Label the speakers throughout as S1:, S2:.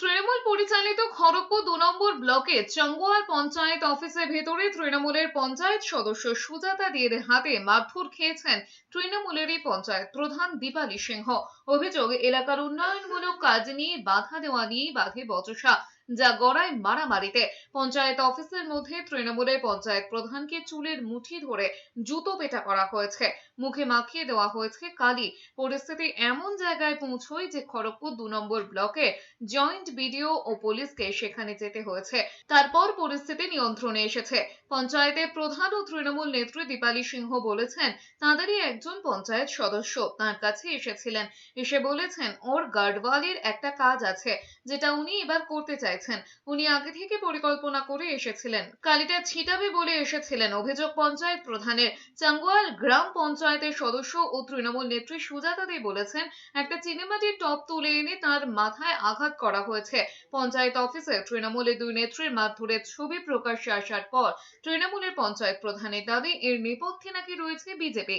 S1: তৃণমূল পরিচালিত খড়গপুর দু নম্বর ব্লকে চঙ্গোয়াল পঞ্চায়েত অফিসের ভেতরে তৃণমূলের পঞ্চায়েত সদস্য সুজাতা দের হাতে মারধর খেয়েছেন তৃণমূলেরই পঞ্চায়েত প্রধান দীপালি সিংহ। অভিযোগ, এলাকার উন্নয়নমূলক কাজ নিয়ে বাধা দেওয়া নিয়েই বাধে বচসা। যা গড়ায় মারামারিতে। পঞ্চায়েত অফিসের মধ্যে তৃণমূলের পঞ্চায়েত প্রধানকে চুলের মুঠি ধরে জুতো পেটা করা হয়েছে। মুখে মাখিয়ে দেওয়া হয়েছে কালি। পরিস্থিতি এমন জায়গায় পৌঁছয় যে খড়গপুর দু নম্বর ব্লকে জয়েন্ট বিডিও ও পুলিশকে সেখানে যেতে হয়েছে। তারপর পরিস্থিতি নিয়ন্ত্রণে এসেছে। পঞ্চায়েতের প্রধান ও তৃণমূল নেত্রী দীপালি সিংহ বলেছেন, তাঁদেরই একজন পঞ্চায়েত সদস্য। তার কাছে এসেছিলেন। এসে বলেছেন, ওর গার্ডওয়ালের একটা কাজ আছে, যেটা উনি এবার করতে চাইছেন। উনি আগে থেকে পরিকল্পনা করে এসেছিলেন। কালিটা ছিটাবে বলে এসেছিলেন অভিযোগ পঞ্চায়েত প্রধানের। চাঙ্গুয়াল গ্রাম পঞ্চায়েতের সদস্য ও তৃণমূল নেত্রী সুজাতা দে বলেছেন, একটা চিনেমাটির টপ তুলে এনে তার মাথায় আঘাত করা হয়েছে। পঞ্চায়েত অফিসে তৃণমূলের দুই নেত্রীর মারধরের ছবি প্রকাশ্যে আসার পর তৃণমূলের পঞ্চায়েত প্রধানের দাবি, এর নেপথ্যে নাকি রয়েছে বিজেপি।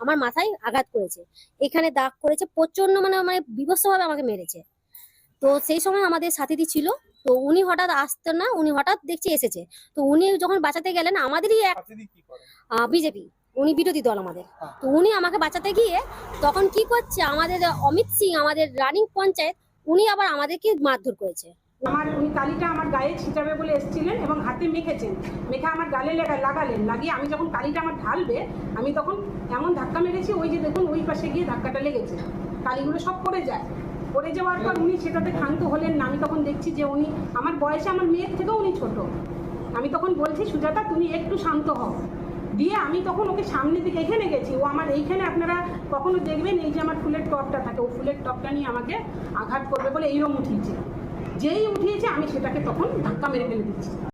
S2: আমার মাথায় আঘাত করেছে। এখানে দাগ করেছে প্রচণ্ড মানে মানে বিভৎসভাবে আমাকে মেরেছে। তো সেই সময় আমাদের সাথীটি ছিল তো উনি হঠাৎ আসতেন না উনি হঠাৎ দেখছি এসেছে। তো উনি যখন বাঁচাতে গেলেন আমাদেরই এক বিজেপি উনি বিরোধী দল আমাদের।
S3: হ্যাঁ।
S2: তো উনি আমাকে বাঁচাতে গিয়ে তখন কি করছে আমাদের অমিত সিং আমাদের রানিং পঞ্চায়েত উনি আবার আমাদেরকে মারধর করেছে।
S4: আমার উনি কালিটা আমার গায়ে ছিটাবে বলে এসেছিলেন এবং হাতে মেখেছেন। মেখে আমার গালে লাগালেন। লাগিয়ে আমি যখন কালিটা আমার ঢালবে আমি তখন এমন ধাক্কা মেরেছি ওই যে দেখুন ওই পাশে গিয়ে ধাক্কাটা লেগেছে। কালিগুলো সব পড়ে যায়। পড়ে যাওয়ার পর উনি সেটাতে ক্ষান্ত হলেন না। আমি তখন দেখছি যে উনি, আমার বয়সে আমার মেয়ের থেকেও উনি ছোট। আমি তখন বলছি, সুজাতা, তুমি একটু শান্ত হও। দিয়ে আমি তখন ওকে সামনের দিকে এখানে গেছি। ও আমার এইখানে আপনারা কখনো দেখবেন এই যে আমার ফুলের টপটা থাকে, ও ফুলের টপটা নিয়ে আমাকে আঘাত করবে বলে এইরকম উঠিয়েছে। যেই উঠিয়েছে, আমি সেটাকে তখন ধাক্কা মেরে ফেলে দিচ্ছি।